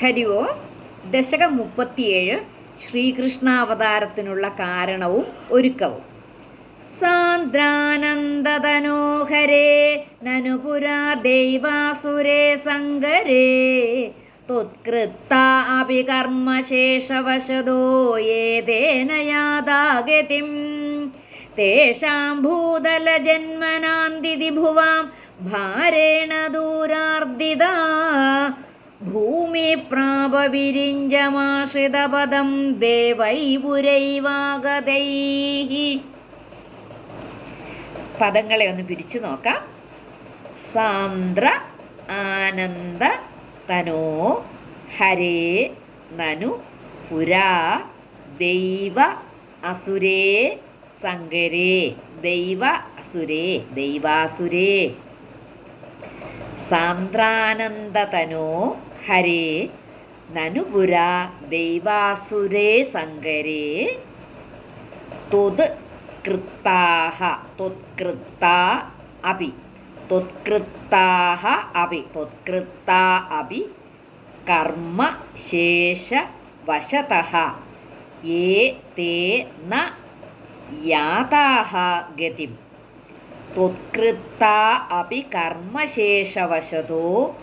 ഹരി ഓം ദശകം മുപ്പത്തിയേഴ് ശ്രീകൃഷ്ണാവതാരത്തിനുള്ള കാരണവും ഒരുക്കവും. സാന്ദ്രാനന്ദതനോഹരേ നനുപുരാ ദൈവാസുരേ സങ്കരേ ത്വത്കൃത്താപി കർമ്മശേഷവശതോ യേതേന യാതാഗതിം തേഷാം ഭൂതലജന്മനാന്തിതി ഭുവാം ഭാരേണ ദൂരാർദിതാ ഭൂമി പ്രാപവിരിഞ്ചമാശ്രിതപദം ദേവൈപുരൈവാഗതൈ പദങ്ങളെ ഒന്ന് പിരിച്ചു നോക്കാം. സാന്ദ്ര ആനന്ദ തനോ ഹരേ നനു പുരാ ദൈവ അസുരേ സങ്കരേ ദൈവ അസുരേ ദൈവാസുരേ. സാന്ദ്രാനന്ദതനോ ഹരേ നനുപുര ദൈവാസുരേ സങ്കരേ ത്വത് കൃത്താഹ ത്വത്കൃത്താ അപി ത്വത്കൃത്താഹ അപി ത്വത്കൃത്താ അപി കർമ്മ ശേഷ വശതഃ യേ തേ ന യാതാഹ ഗതിം. ത്വത്കൃത്താ അപി കർമ്മശേഷവശതോ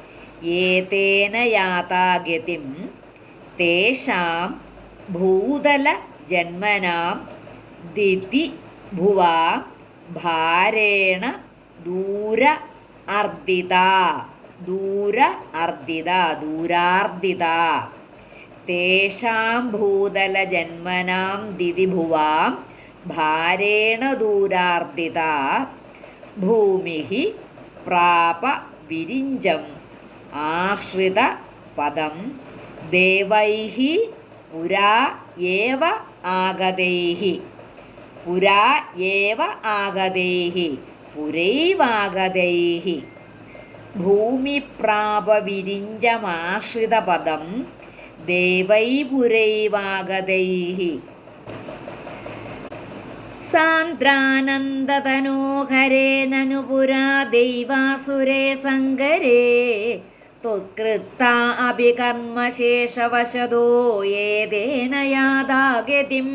ഏതേന യാതാഗതിം തേഷാം ഭൂതലജന്മനാം ദിതി ഭുവാ ഭാരേണ ദൂര അർദിത ദൂര അർദിത ദൂരാർദിത തേഷാം ഭൂതലജന്മനാം ദിതി ഭുവാം ഭാരേണ ദൂരാർദിത ഭൂമി പ്രാപ വിരിഞ്ചം ആശ്രിത പദം ദേവൈ പുരാ ഏവ ആഗതൈഹി. പുരാ ഏവ ആഗതൈ പുരൈവാഗതൈ ഭൂമിപ്രാപവിരിഞ്ചമാശ്രിതപദം ദേവൈപുരൈവാഗതൈ സാന്ദ്രാനന്ദതനോഹരേ നനു പുരാ ദൈവാസുരേ സങ്കരേ. ത്വത്കൃത്താ അഭികർമ്മശേഷവശതോ യേതേന യാതാഗതിം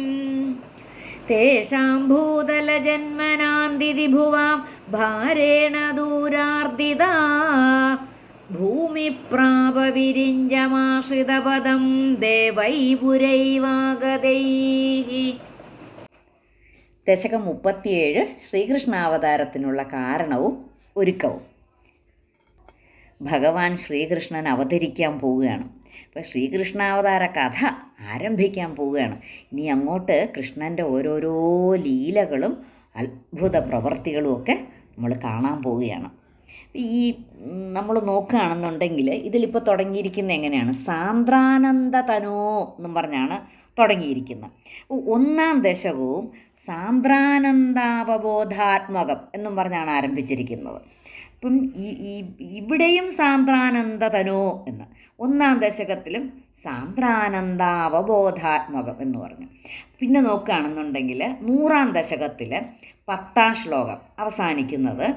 തേഷാം ഭൂതലജന്മനാന്തിതി ഭുവാം ഭാരേണ ദൂരാർദിതാ ഭൂമിപ്രാപവിരിഞ്ചമാശ്രിതപദം ദേവൈപുരൈവാഗതൈ ദശകം മുപ്പത്തിയേഴ് ശ്രീകൃഷ്ണാവതാരത്തിനുള്ള കാരണവും ഒരുക്കവും. ഭഗവാൻ ശ്രീകൃഷ്ണൻ അവതരിക്കാൻ പോവുകയാണ്. അപ്പോൾ ശ്രീകൃഷ്ണാവതാര കഥ ആരംഭിക്കാൻ പോവുകയാണ്. ഇനി അങ്ങോട്ട് കൃഷ്ണന്റെ ഓരോരോ ലീലകളും അത്ഭുത പ്രവർത്തികളും ഒക്കെ നമ്മൾ കാണാൻ പോവുകയാണ്. ഈ നമ്മൾ നോക്കുകയാണെന്നുണ്ടെങ്കിൽ ഇതിലിപ്പോൾ തുടങ്ങിയിരിക്കുന്ന എങ്ങനെയാണ്? സാന്ദ്രാനന്ദ തനോ എന്നും പറഞ്ഞാണ് തുടങ്ങിയിരിക്കുന്നത്. ഒന്നാം ദശകവും സാന്ദ്രാനന്ദാവബോധാത്മകം എന്നും പറഞ്ഞാണ് ആരംഭിച്ചിരിക്കുന്നത്. ഇപ്പം ഈ ഇവിടെയും സാന്ദ്രാനന്ദതനോ എന്ന് ഒന്നാം ദശകത്തിലും സാന്ദ്രാനന്ദാവബോധാത്മകം എന്ന് പറഞ്ഞു. പിന്നെ നോക്കുകയാണെന്നുണ്ടെങ്കിൽ നൂറാം ദശകത്തിൽ പത്താം ശ്ലോകം അവസാനിക്കുന്നത്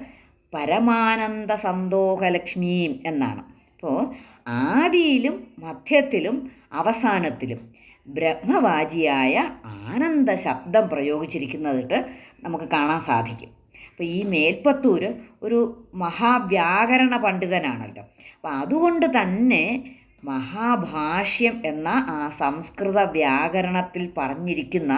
പരമാനന്ദ സന്തോഹലക്ഷ്മിയും എന്നാണ്. അപ്പോൾ ആദിയിലും മധ്യത്തിലും അവസാനത്തിലും ബ്രഹ്മവാചിയായ ആനന്ദ ശബ്ദം പ്രയോഗിച്ചിരിക്കുന്നതിട്ട് നമുക്ക് കാണാൻ സാധിക്കും. അപ്പോൾ ഈ മേൽപ്പത്തൂർ ഒരു മഹാവ്യാകരണ പണ്ഡിതനാണല്ലോ. അപ്പോൾ അതുകൊണ്ട് തന്നെ മഹാഭാഷ്യം എന്ന ആ സംസ്കൃത വ്യാകരണത്തിൽ പറഞ്ഞിരിക്കുന്ന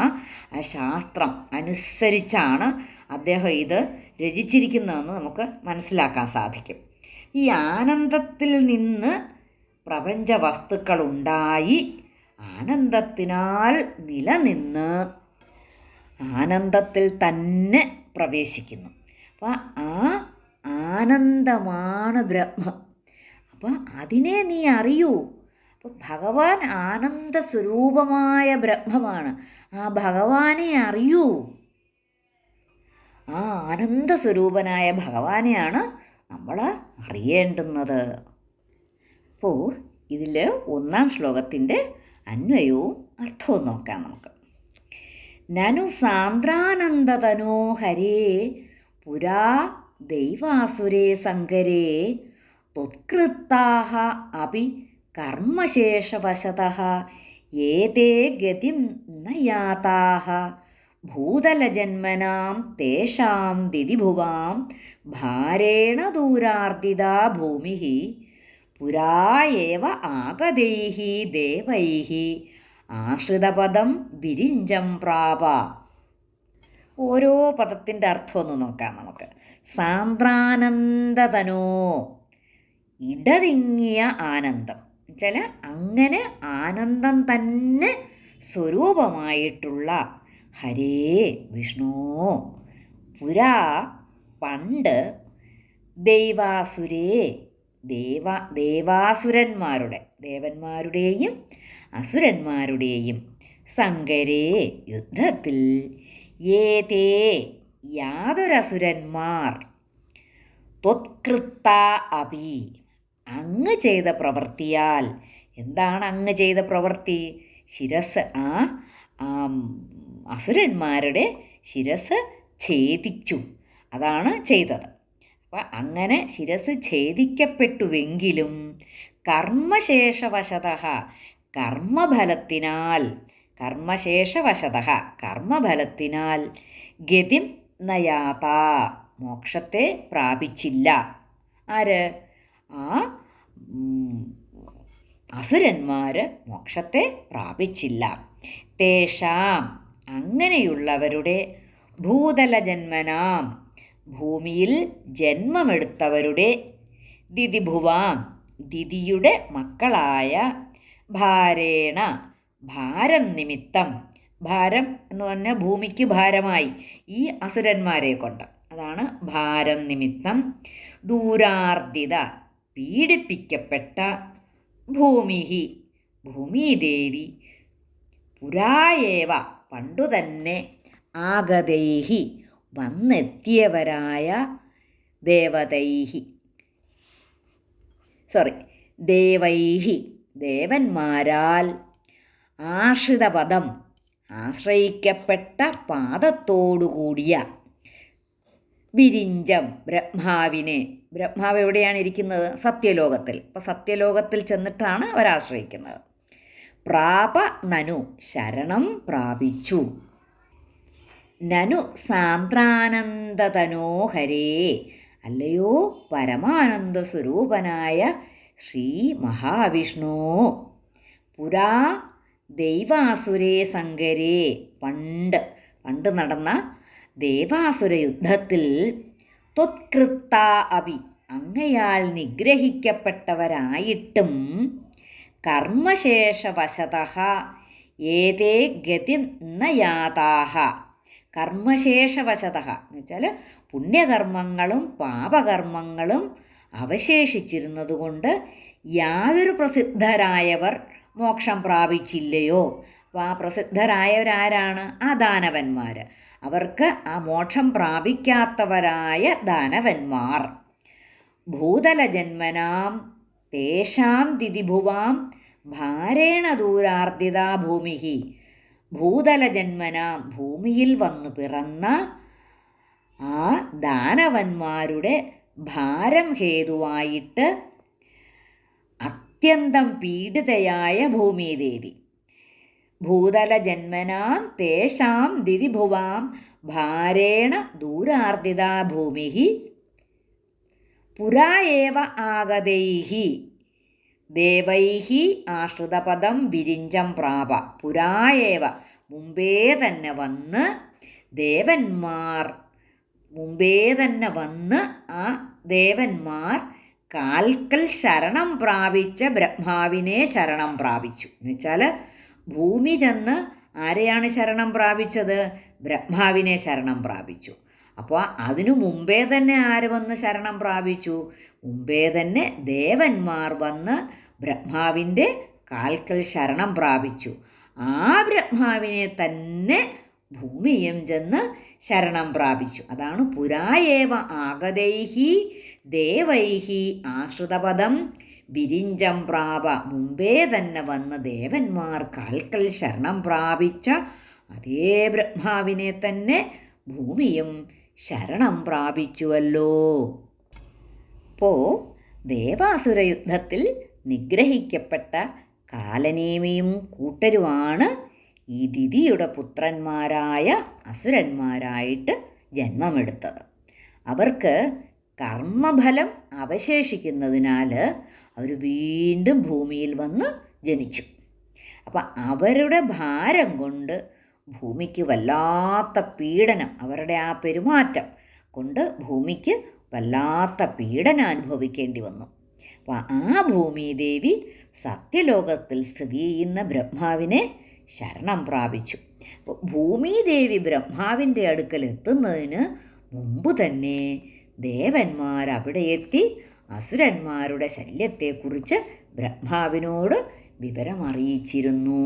ആ ശാസ്ത്രം അനുസരിച്ചാണ് അദ്ദേഹം ഇത് രചിച്ചിരിക്കുന്നതെന്ന് നമുക്ക് മനസ്സിലാക്കാൻ സാധിക്കും. ഈ ആനന്ദത്തിൽ നിന്ന് പ്രപഞ്ച വസ്തുക്കളുണ്ടായി ആനന്ദത്തിനാൽ നിലനിന്ന് ആനന്ദത്തിൽ തന്നെ പ്രവേശിക്കുന്നു. അപ്പോൾ ആ ആനന്ദമാണ് ബ്രഹ്മം. അപ്പോൾ അതിനെ നീ അറിയൂ. അപ്പോൾ ഭഗവാൻ ആനന്ദ സ്വരൂപമായ ബ്രഹ്മമാണ്. ആ ഭഗവാനെ അറിയൂ. ആ ആനന്ദ സ്വരൂപനായ ഭഗവാനെയാണ് നമ്മൾ അറിയേണ്ടുന്നത്. അപ്പോൾ ഇതിൽ ഒന്നാം ശ്ലോകത്തിന്റെ അന്വയവും അർത്ഥവും നോക്കാം നമുക്ക്. നനു സാന്ദ്രാനന്ദതനോ ഹരേ പുരാ ദൈവാസുരേ സങ്കരേ ത്വത്കൃത്താഹ അപി കർമ്മശേഷവശത ഏതേ ഗതിം നയാതാഹ യാതാഹ ഭൂതലജന്മനാം തേഷാം ദിതിഭുവാം ഭാരേണ ദൂരാർദിതാ ഭൂമി പുരാ ഏവ ആഗതൈः ദേവൈः ആശ്രിതപദം വിരിഞ്ചം പ്രാപ. ഓരോ പദത്തിന്റെ അർത്ഥം ഒന്ന് നോക്കാം നമുക്ക്. സാന്ദ്രാനന്ദതനോ. ഇടതിങ്ങിയ ആനന്ദം. ചില അങ്ങനെ ആനന്ദം തന്നെ സ്വരൂപമായിട്ടുള്ള ഹരേ വിഷ്ണു. പുരാ പണ്ട് ദൈവാസുരേ ദേവ ദേവാസുരന്മാരുടെ ദേവന്മാരുടെയും അസുരന്മാരുടെയും സങ്കരേ യുദ്ധത്തിൽ ഏതേ യാതൊരസുരന്മാർ? ത്വത്കൃത്ത അപി അങ്ങ് ചെയ്ത പ്രവൃത്തിയാൽ എന്താണ് അങ്ങ് ചെയ്ത പ്രവൃത്തി? ശിരസ് ആ അസുരന്മാരുടെ ശിരസ് ഛേദിച്ചു. അതാണ് ചെയ്തത്. അപ്പം അങ്ങനെ ശിരസ് ഛേദിക്കപ്പെട്ടുവെങ്കിലും കർമ്മശേഷവശത കർമ്മഫലത്തിനാൽ കർമ്മശേഷവശത കർമ്മഫലത്തിനാൽ ഗതിം നയാത മോക്ഷത്തെ പ്രാപിച്ചില്ല. ആര്? ആ അസുരന്മാർ മോക്ഷത്തെ പ്രാപിച്ചില്ല. തേഷാം അങ്ങനെയുള്ളവരുടെ ഭൂതലജന്മനാം ഭൂമിയിൽ ജന്മമെടുത്തവരുടെ ദിതിഭുവാം ദിതിയുടെ മക്കളായ ഭാരേണ ഭാരം നിമിത്തം. ഭാരം എന്ന് പറഞ്ഞാൽ ഭൂമിക്ക് ഭാരമായി. ഈ അസുരന്മാരെ കൊണ്ട്. അതാണ് ഭാരം നിമിത്തം. ദൂരാർദിത പീഡിപ്പിക്കപ്പെട്ട ഭൂമിഹി ഭൂമിദേവി. പുരായേവ പണ്ടുതന്നെ ആഗതൈഹി. വന്നെത്തിയവരായ ദേവതൈഹി. സോറി ദേവൈഹി ദേവന്മാരാൽ ആശ്രിതപദം ആശ്രയിക്കപ്പെട്ട പാദത്തോടുകൂടിയ വിരിഞ്ചം ബ്രഹ്മാവിനെ. ബ്രഹ്മാവ് എവിടെയാണ് ഇരിക്കുന്നത്? സത്യലോകത്തിൽ. അപ്പോൾ സത്യലോകത്തിൽ ചെന്നിട്ടാണ് അവരാശ്രയിക്കുന്നത്. പ്രാപ നനു ശരണം പ്രാപിച്ചു. നനു സാന്ദ്രാനന്ദതനോ ഹരേ അല്ലയോ പരമാനന്ദ സ്വരൂപനായ ശ്രീ മഹാവിഷ്ണു. പുരാ ദൈവാസുരേ സങ്കരേ. പണ്ട് പണ്ട് നടന്ന ദേവാസുര യുദ്ധത്തിൽ ത്വത്കൃത്ത അവി അങ്ങയാൽ നിഗ്രഹിക്കപ്പെട്ടവരായിട്ടും കർമ്മശേഷവശത ഏതേ ഗതി നയാതാഹ കർമ്മശേഷവശത. എന്ന് വെച്ചാൽ പുണ്യകർമ്മങ്ങളും പാപകർമ്മങ്ങളും അവശേഷിച്ചിരുന്നതുകൊണ്ട് യാതൊരു പ്രസിദ്ധരായവർ മോക്ഷം പ്രാപിച്ചില്ലയോ. അപ്പോൾ ആ പ്രസിദ്ധരായവരാരാണ്? ആ ദാനവന്മാർ അവർക്ക് ആ മോക്ഷം പ്രാപിക്കാത്തവരായ ദാനവന്മാർ. ഭൂതലജന്മനാം തേഷാം ദിതിഭുവാം ഭാരേണ ദൂരാർദിതാ ഭൂമിഹി. ഭൂതലജന്മനാം ഭൂമിയിൽ വന്നു പിറന്ന ആ ദാനവന്മാരുടെ ഭാരം ഹേതുവായിട്ട് അത്യന്തം പീഡിതയായ ഭൂമിദേവി. ഭൂതലജന്മനാം തേഷാം ദിതിഭുവാം ഭാരേണ ദൂരാർദിതാ ഭൂമി പുരാ ഏവ ദേവൈः ആശ്രിതപദം വിരിഞ്ചം പ്രാപ. പുരായേവ മുമ്പേ തന്നെ വന്ന് ദേവന്മാർ മുമ്പേ തന്നെ വന്ന് ആ ദേവന്മാർ കാൽക്കൽ ശരണം പ്രാപിച്ച ബ്രഹ്മാവിനെ ശരണം പ്രാപിച്ചു. എന്ന് വെച്ചാൽ ഭൂമി ചെന്ന് ആരെയാണ് ശരണം പ്രാപിച്ചത്? ബ്രഹ്മാവിനെ ശരണം പ്രാപിച്ചു. അപ്പോൾ അതിനു മുമ്പേ തന്നെ ആര് വന്ന് ശരണം പ്രാപിച്ചു? മുമ്പേ തന്നെ ദേവന്മാർ വന്ന് ബ്രഹ്മാവിന്റെ കാൽക്കൽ ശരണം പ്രാപിച്ചു. ആ ബ്രഹ്മാവിനെ തന്നെ ഭൂമിയും ചെന്ന് ശരണം പ്രാപിച്ചു. അതാണ് പുരായേവ ആഗതൈഹി ദേവൈഹി ആശ്രിതപദം വിരിഞ്ചം പ്രാപ. മുമ്പേ തന്നെ വന്ന് ദേവന്മാർ കാൽക്കൽ ശരണം പ്രാപിച്ച അതേ ബ്രഹ്മാവിനെ തന്നെ ഭൂമിയും ശരണം പ്രാപിച്ചുവല്ലോ. പോ ദേവാസുര യുദ്ധത്തിൽ നിഗ്രഹിക്കപ്പെട്ട കാലനേമിയും കൂട്ടരുമാണ് ഈ ദിതിയുടെ പുത്രന്മാരായ അസുരന്മാരായിട്ട് ജന്മമെടുത്തത്. അവർക്ക് കർമ്മഫലം അവശേഷിക്കുന്നതിനാൽ അവർ വീണ്ടും ഭൂമിയിൽ വന്ന് ജനിച്ചു. അപ്പം അവരുടെ ഭാരം കൊണ്ട് ഭൂമിക്ക് വല്ലാത്ത പീഡനം അവരുടെ ആ പെരുമാറ്റം കൊണ്ട് ഭൂമിക്ക് വല്ലാത്ത പീഡനം അനുഭവിക്കേണ്ടി വന്നു. അപ്പോൾ ആ ഭൂമിദേവി സത്യലോകത്തിൽ സ്ഥിതി ചെയ്യുന്ന ബ്രഹ്മാവിനെ ശരണം പ്രാപിച്ചു. അപ്പോൾ ഭൂമിദേവി ബ്രഹ്മാവിന്റെ അടുക്കൽ എത്തുന്നതിന് മുമ്പ് തന്നെ ദേവന്മാർ അവിടെ എത്തി അസുരന്മാരുടെ ശല്യത്തെക്കുറിച്ച് ബ്രഹ്മാവിനോട് വിവരമറിയിച്ചിരുന്നു.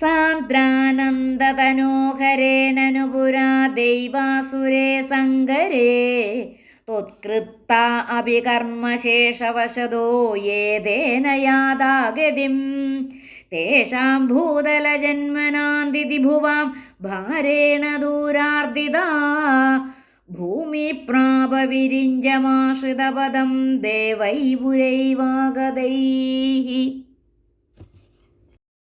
സാന്ദ്രാനന്ദതനോഹരേനനു പുരാ ദൈവാസുരേ സങ്കരേ. ത്വത്കൃത്ത അഭികർമ്മശേഷവശതോ യേതേന യാതാഗതിം തേഷാം ഭൂതലജന്മനാന്തിതി ഭുവാം ഭാരേണ ദൂരാർദിതാ ഭൂമി പ്രാപവിരിഞ്ചമാശ്രിതപദം ദേവൈപുരൈവാഗതൈः